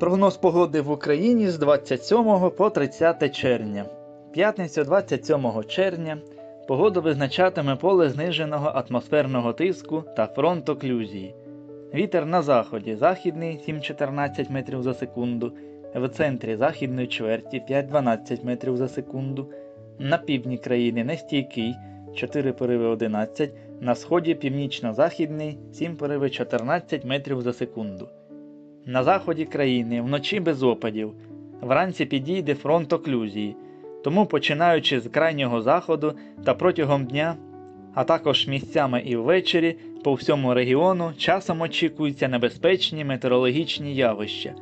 Прогноз погоди в Україні з 27 по 30 червня. П'ятницю 27 червня погоду визначатиме поле зниженого атмосферного тиску та фронт оклюзії. Вітер на заході західний 7-14 метрів за секунду, в центрі західної чверті 5-12 метрів за секунду, на півдні країни нестійкий 4 пориви 11, на сході північно-західний 7 пориви 14 метрів за секунду. На заході країни вночі без опадів. Вранці підійде фронт оклюзії, тому починаючи з крайнього заходу та протягом дня, а також місцями і ввечері по всьому регіону часом очікуються небезпечні метеорологічні явища.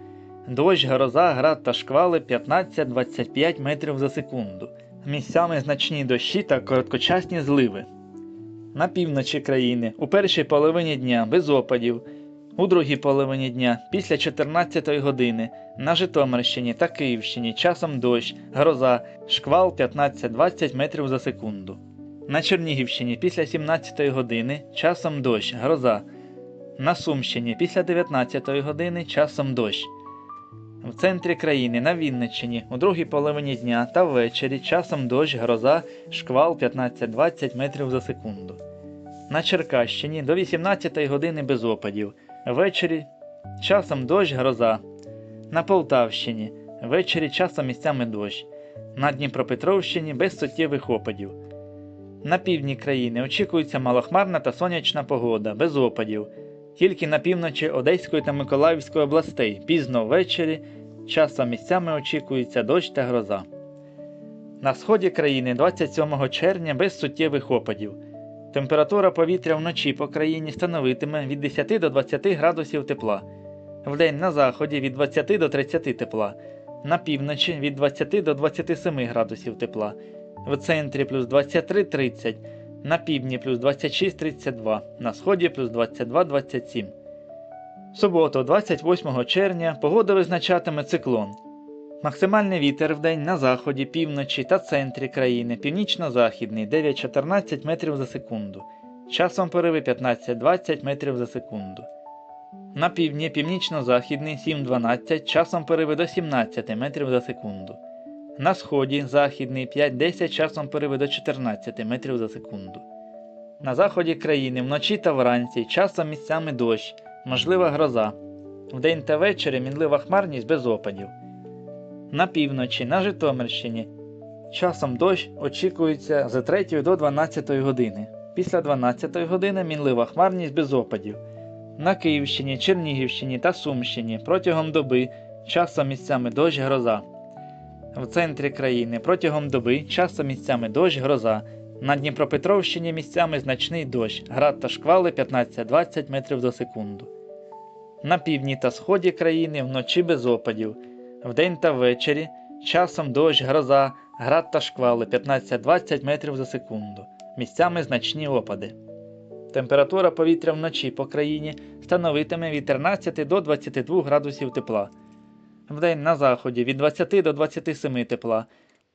Дощ, гроза, град та шквали 15-25 метрів за секунду. Місцями значні дощі та короткочасні зливи. На півночі країни у першій половині дня без опадів. У другій половині дня, після 14 години, на Житомирщині та Київщині часом дощ, гроза, шквал 15-20 метрів за секунду. На Чернігівщині після 17 години часом дощ, гроза. На Сумщині після 19 години часом дощ. В центрі країни на Вінниччині у другій половині дня та ввечері часом дощ, гроза, шквал 15-20 метрів за секунду. На Черкащині до 18 години без опадів. Ввечері часом дощ гроза. На Полтавщині ввечері часом місцями дощ. На Дніпропетровщині без суттєвих опадів. На півдні країни очікується малохмарна та сонячна погода, без опадів. Тільки на півночі Одеської та Миколаївської областей пізно ввечері часом місцями очікується дощ та гроза. На сході країни 27 червня без суттєвих опадів. Температура повітря вночі по країні становитиме від 10 до 20 градусів тепла, вдень на заході від 20 до 30 тепла, на півночі від 20 до 27 градусів тепла, в центрі плюс 23-30, на півдні плюс 26-32, на сході плюс 22-27. В суботу, 28 червня, погода визначатиме циклон. Максимальний вітер в день на заході, півночі та центрі країни, північно-західний 9-14 метрів за секунду, часом пориви 15-20 метрів за секунду. На півдні північно-західний 7-12, часом пориви до 17 метрів за секунду. На сході західний 5-10, часом пориви до 14 метрів за секунду. На заході країни вночі та вранці, часом місцями дощ, можлива гроза. Вдень та ввечері мінлива хмарність без опадів. На півночі, на Житомирщині. Часом дощ очікується з 3 до 12 години. Після 12 години мінлива хмарність без опадів. На Київщині, Чернігівщині та Сумщині протягом доби часом місцями дощ гроза. В центрі країни протягом доби часом місцями дощ гроза. На Дніпропетровщині місцями значний дощ, град та шквали 15-20 метрів за секунду. На півдні та сході країни вночі без опадів. Вдень та ввечері часом дощ, гроза, град та шквали 15-20 метрів за секунду. Місцями значні опади. Температура повітря вночі по країні становитиме від 13 до 22 градусів тепла. Вдень на заході від 20 до 27 тепла.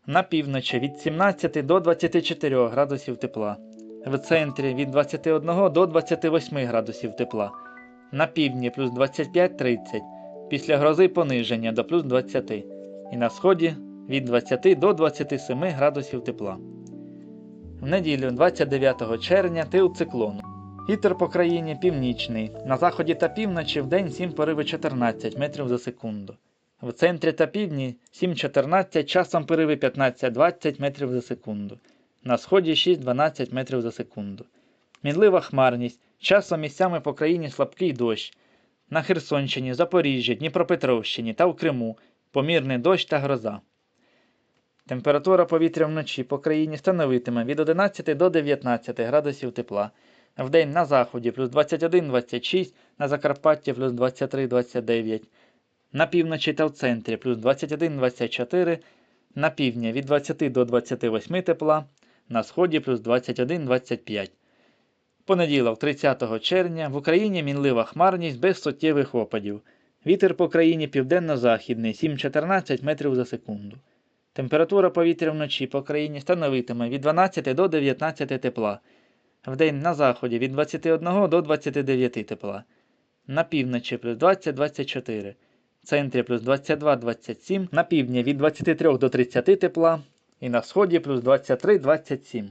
На півночі від 17 до 24 градусів тепла. В центрі від 21 до 28 градусів тепла. На півдні плюс 25-30 після грози пониження до плюс 20, і на сході від 20 до 27 градусів тепла. В неділю 29 червня тил циклону. Вітер по країні північний, на заході та півночі в день 7 пориви 14 метрів за секунду. В центрі та півдні 7-14, часом пориви 15-20 метрів за секунду. На сході 6-12 метрів за секунду. Мінлива хмарність, часом місцями по країні слабкий дощ. На Херсонщині, Запоріжжі, Дніпропетровщині та в Криму помірний дощ та гроза. Температура повітря вночі по країні становитиме від 11 до 19 градусів тепла. Вдень на заході плюс 21-26, на Закарпатті плюс 23-29, на півночі та в центрі плюс 21-24, на півдні від 20 до 28 тепла, на сході плюс 21-25. Понеділок, 30 червня, в Україні мінлива хмарність без суттєвих опадів. Вітер по країні південно-західний 7-14 метрів за секунду. Температура повітря вночі по країні становитиме від 12 до 19 тепла. Вдень на заході від 21 до 29 тепла. На півночі плюс 20-24. В центрі плюс 22-27, на півдні від 23 до 30 тепла і на сході плюс 23-27.